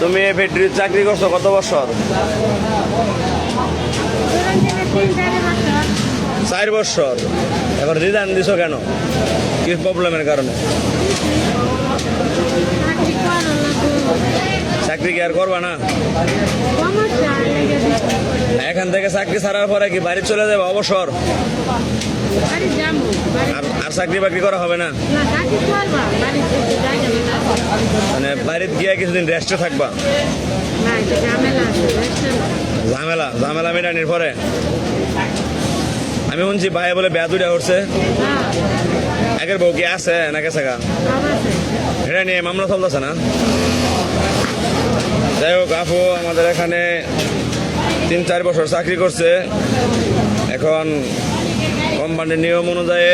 তুমি এই ফ্যাক্টরির চাকরি করছ কত বছর? চার বছর। এখন রিজাইন দিছো কেন? কি প্রবলেমের কারণে? চাকরি কি আর করবা না? এখান থেকে চাকরি ছাড়ার পরে কি বাড়ি চলে যাবে? অবসর? আর চাকরি বাকরি করা হবে না? মানে। বাড়িতে গিয়ে কিছুদিন রেস্টে থাকবা? ঝামেলা ঝামেলা মেটানির পরে? আমি শুনছি ভাই বলে বেয়া দুটা করছে একের বউ কি আছে না গেছে গা? এটা নিয়ে মামলা চলতেছে না? যাই হোক আপু আমাদের এখানে তিন, চার বছর চাকরি করছে। এখন কোম্পানির নিয়ম অনুযায়ী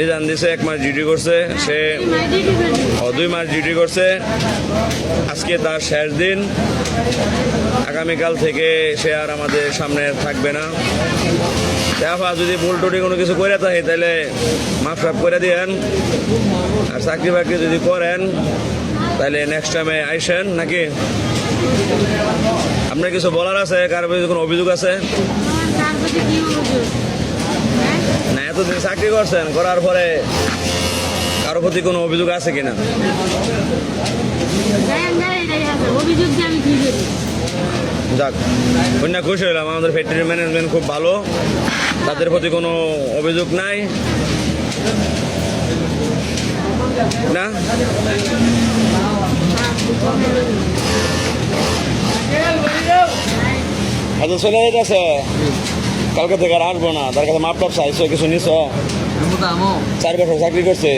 রিজাইন দিছে, এক মাস ডিউটি করছে। সে দুই মাস ডিউটি করছে। আজকে তার শেষ দিন। আগামীকাল থেকে সে আর আমাদের সামনে থাকবে না। দেখা যদি ভুল টুটি কোনো কিছু করে থাকে, তাহলে মাফ সাফ করে দিয়েন। আর চাকরি বাকরি যদি করেন তাহলে নেক্সট টাইমে আইসেন নাকি? আপনার কিছু বলার আছে? কার কোনো অভিযোগ আছে? না, এতদিন চাকরি করছেন, করার পরে কারও প্রতি কোনো অভিযোগ আছে কিনা? যাক, কন্যা খুশি হলাম আমাদের ফ্যাক্টরি ম্যানেজমেন্ট খুব ভালো। তাদের প্রতি কোনো অভিযোগ নাই না আচ্ছা চলে যেতেছে কালকে থেকে আর আসব না। তার কাছে মাপ টাপ চাইছো কিছু নিছো? চার বছর চাকরি করছে।